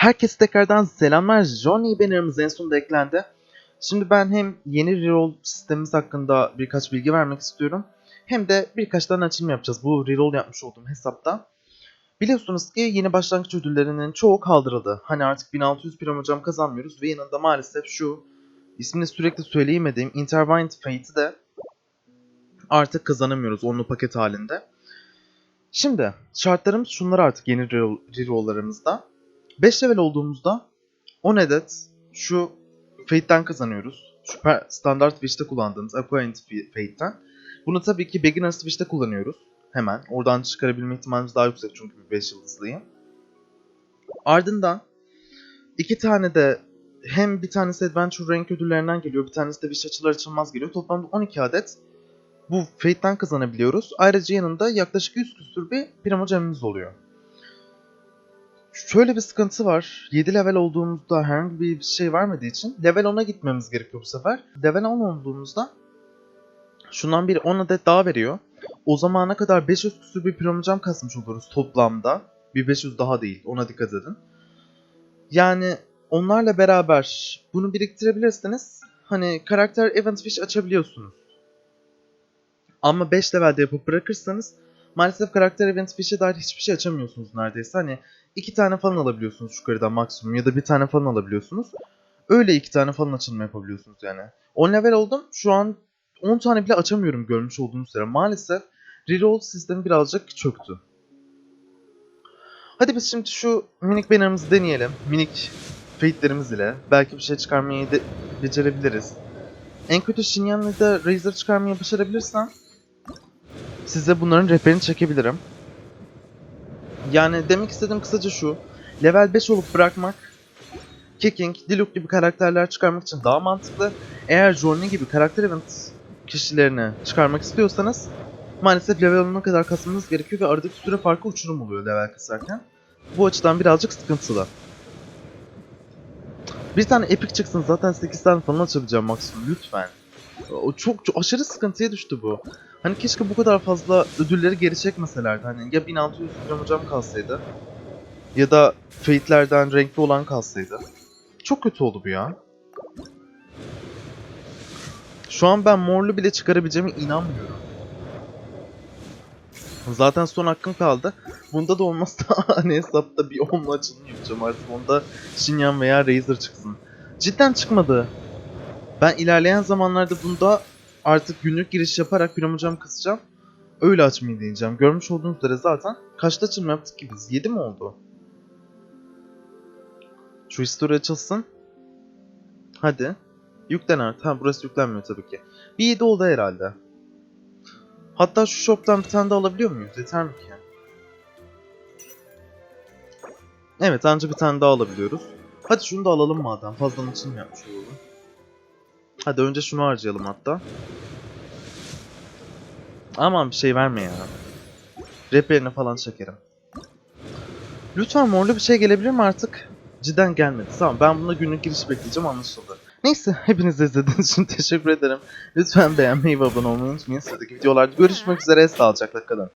Herkese tekrardan selamlar. Johnny bannerımız en sonunda eklendi. Şimdi ben hem yeni reroll sistemimiz hakkında birkaç bilgi vermek istiyorum. Hem de birkaç tane açılım yapacağız bu reroll yapmış olduğum hesapta. Biliyorsunuz ki yeni başlangıç ödüllerinin çoğu kaldırıldı. Hani artık 1600 prim hocam kazanmıyoruz ve yanında maalesef şu ismini sürekli söyleyemediğim Intertwined Fate'i de artık kazanamıyoruz onlu paket halinde. Şimdi şartlarımız şunlar artık yeni reroll- reroll'larımızda. 5 level olduğumuzda 10 adet şu Fate'den kazanıyoruz. Şu per- standart Wish'te kullandığımız Acquaint Fate'den. Bunu tabii ki Beginner's Wish'te kullanıyoruz. Hemen. Oradan çıkarabilme ihtimalimiz daha yüksek çünkü bir 5 yıldızlıyım. Ardından iki tane de hem bir tanesi Adventure Rank ödüllerinden geliyor, bir tanesi de Wish açılır açılmaz geliyor. Toplamda 12 adet bu Fate'den kazanabiliyoruz. Ayrıca yanında yaklaşık 100 küsür bir primo gemimiz oluyor. Şöyle bir sıkıntı var. 7 level olduğumuzda herhangi bir şey vermediği için level 10'a gitmemiz gerekiyor bu sefer. Level 10 olduğumuzda şundan bir 10 adet daha veriyor. O zamana kadar 500 küsur bir primocam kasmış oluruz toplamda. Bir 500 daha değil. Ona dikkat edin. Yani onlarla beraber bunu biriktirebilirsiniz. Hani karakter event fish açabiliyorsunuz. Ama 5 levelde yapıp bırakırsanız maalesef karakter event fish'e dair hiçbir şey açamıyorsunuz neredeyse. Hani iki tane falan alabiliyorsunuz yukarıdan maksimum ya da bir tane falan alabiliyorsunuz. Öyle iki tane falan açılma yapabiliyorsunuz yani. 10 level oldum. Şu an 10 tane bile açamıyorum görmüş olduğunuz üzere. Maalesef reroll sistemi birazcık çöktü. Hadi biz şimdi şu minik banner'ımızı deneyelim. Minik fate'lerimiz ile. Belki bir şey çıkarmayı de becerebiliriz. En kötü Shinyan'la da Razor çıkarmayı başarabilirsem size bunların rehberini çekebilirim. Yani demek istediğim kısaca şu. Level 5 olup bırakmak Kicking, Diluc gibi karakterler çıkarmak için daha mantıklı. Eğer Johnny gibi karakter event kişilerini çıkarmak istiyorsanız maalesef level 10'a kadar kasmanız gerekiyor ve aradaki süre farkı uçurum oluyor level kasarken. Bu açıdan birazcık sıkıntılı. Bir tane epic çıksın zaten 8 tane falan açabileceğim maksimum lütfen. O çok, çok aşırı sıkıntıya düştü bu. Hani keşke bu kadar fazla ödülleri geri çekmeselerdi. Hani ya 1600 gram hocam kalsaydı ya da Fate'lerden renkli olan kalsaydı. Çok kötü oldu bu ya. Şu an ben morlu bile çıkarabileceğime inanmıyorum. Zaten son hakkım kaldı. Bunda da olmazsa hani hesapta bir onunla açılım yapacağım artık. Onda Shinyan veya Razer çıksın. Cidden çıkmadı. Ben ilerleyen zamanlarda bunda artık günlük giriş yaparak piromocam kısacağım. Öyle açmayı deneyeceğim. Görmüş olduğunuz üzere zaten kaçta açılım yaptık ki biz? 7 mi oldu? Şu history açılsın. Hadi. Yüklen artık. Burası yüklenmiyor tabii ki. Bir 7 oldu herhalde. Hatta şu shop'tan bir tane daha alabiliyor muyuz? Yeter mi ki? Evet anca bir tane daha alabiliyoruz. Hadi şunu da alalım madem. Mi yapmış olalım? Hadi önce şunu harcayalım hatta. Aman bir şey verme ya. Rehberini falan çekerim. Lütfen morlu bir şey gelebilir mi artık? Cidden gelmedi. Tamam ben buna günlük giriş bekleyeceğim anlaşıldı. Neyse hepiniz izlediğiniz için teşekkür ederim. Lütfen beğenmeyi ve abone olmayı unutmayın. Sıradaki videolarda görüşmek üzere. Sağlıcakla kalın.